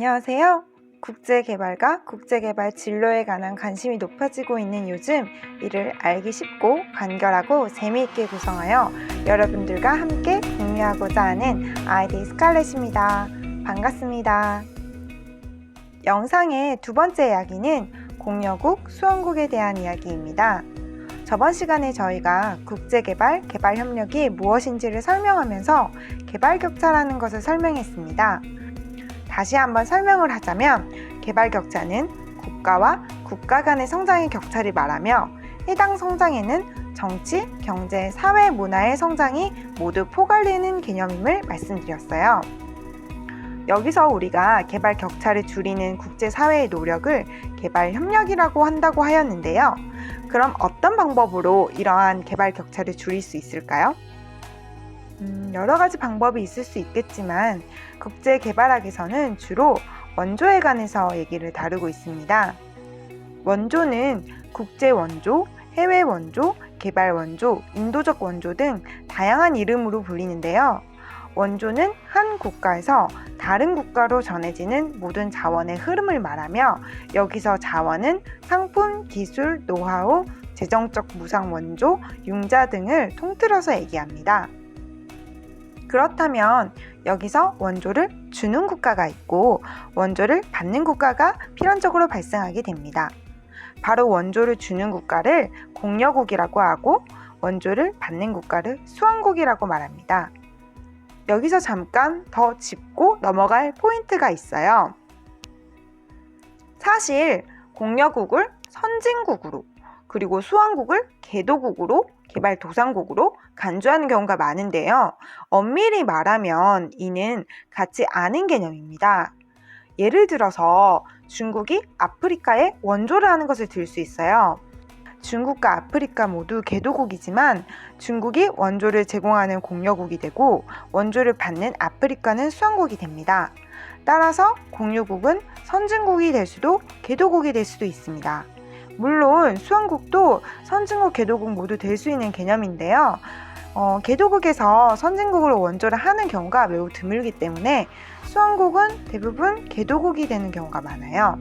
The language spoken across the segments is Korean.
안녕하세요. 국제개발과 국제개발 진로에 관한 관심이 높아지고 있는 요즘 이를 알기 쉽고 간결하고 재미있게 구성하여 여러분들과 함께 공유하고자 하는 아이디 스칼렛입니다. 반갑습니다. 영상의 두 번째 이야기는 공여국, 수원국에 대한 이야기입니다. 저번 시간에 저희가 국제개발, 개발협력이 무엇인지를 설명하면서 개발 격차라는 것을 설명했습니다. 다시 한번 설명을 하자면 개발 격차는 국가와 국가 간의 성장의 격차를 말하며 해당 성장에는 정치, 경제, 사회, 문화의 성장이 모두 포괄되는 개념임을 말씀드렸어요. 여기서 우리가 개발 격차를 줄이는 국제사회의 노력을 개발 협력이라고 한다고 하였는데요. 그럼 어떤 방법으로 이러한 개발 격차를 줄일 수 있을까요? 음, 여러 가지 방법이 있을 수 있겠지만 국제 개발학에서는 주로 원조에 관해서 얘기를 다루고 있습니다. 원조는 국제 원조, 해외 원조, 개발 원조, 인도적 원조 등 다양한 이름으로 불리는데요. 원조는 한 국가에서 다른 국가로 전해지는 모든 자원의 흐름을 말하며 여기서 자원은 상품, 기술, 노하우, 재정적 무상 원조, 융자 등을 통틀어서 얘기합니다. 그렇다면 여기서 원조를 주는 국가가 있고 원조를 받는 국가가 필연적으로 발생하게 됩니다. 바로 원조를 주는 국가를 공여국이라고 하고 원조를 받는 국가를 수원국이라고 말합니다. 여기서 잠깐 더 짚고 넘어갈 포인트가 있어요. 사실 공여국을 선진국으로 그리고 수원국을 개도국으로 개발도상국으로 간주하는 경우가 많은데요. 엄밀히 말하면 이는 같지 않은 개념입니다. 예를 들어서 중국이 아프리카에 원조를 하는 것을 들 수 있어요. 중국과 아프리카 모두 개도국이지만 중국이 원조를 제공하는 공여국이 되고 원조를 받는 아프리카는 수원국이 됩니다. 따라서 공유국은 선진국이 될 수도 개도국이 될 수도 있습니다. 물론 수원국도 선진국, 개도국 모두 될 수 있는 개념인데요. 어, 개도국에서 선진국으로 원조를 하는 경우가 매우 드물기 때문에 수원국은 대부분 개도국이 되는 경우가 많아요.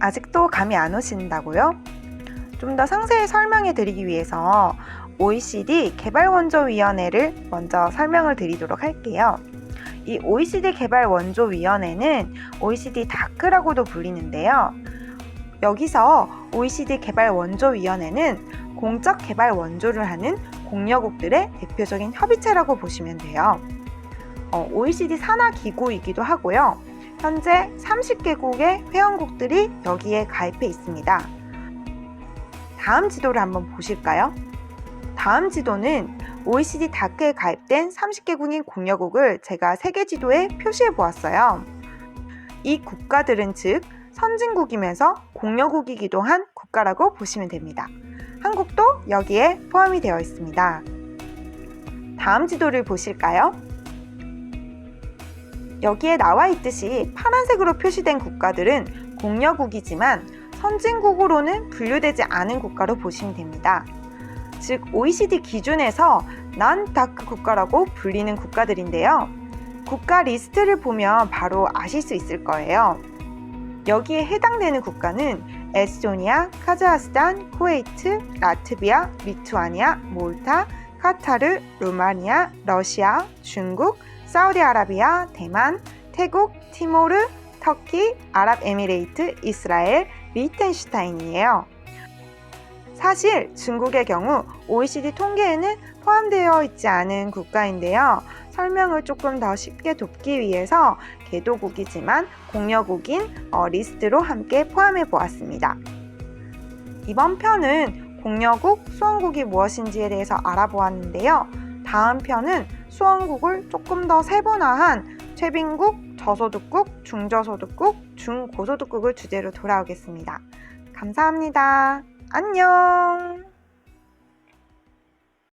아직도 감이 안 오신다고요? 좀 더 상세히 설명해 드리기 위해서 OECD 개발원조위원회를 먼저 설명을 드리도록 할게요. 이 OECD 개발원조위원회는 OECD 다크라고도 불리는데요. 여기서 OECD 개발 원조위원회는 공적 개발 원조를 하는 공여국들의 대표적인 협의체라고 보시면 돼요. 어, OECD 산하 기구이기도 하고요. 현재 30개국의 회원국들이 여기에 가입해 있습니다. 다음 지도를 한번 보실까요? 다음 지도는 OECD 다크에 가입된 30개국인 공여국을 제가 세계 지도에 표시해 보았어요. 이 국가들은 즉 선진국이면서 공여국이기도 한 국가라고 보시면 됩니다. 한국도 여기에 포함이 되어 있습니다. 다음 지도를 보실까요? 여기에 나와 있듯이 파란색으로 표시된 국가들은 공여국이지만 선진국으로는 분류되지 않은 국가로 보시면 됩니다. 즉 OECD 기준에서 난 다크 국가라고 불리는 국가들인데요. 국가 리스트를 보면 바로 아실 수 있을 거예요. 여기에 해당되는 국가는 에스토니아, 카자흐스탄, 쿠웨이트, 라트비아, 리투아니아, 몰타, 카타르, 루마니아, 러시아, 중국, 사우디아라비아, 대만, 태국, 티모르, 터키, 아랍에미레이트, 이스라엘, 리텐슈타인이에요. 사실 중국의 경우 OECD 통계에는 포함되어 있지 않은 국가인데요. 설명을 조금 더 쉽게 돕기 위해서 개도국이지만 공여국인 어, 리스트로 함께 포함해 보았습니다. 이번 편은 공여국, 수원국이 무엇인지에 대해서 알아보았는데요. 다음 편은 수원국을 조금 더 세분화한 최빈국, 저소득국, 중저소득국, 중고소득국을 주제로 돌아오겠습니다. 감사합니다. 안녕!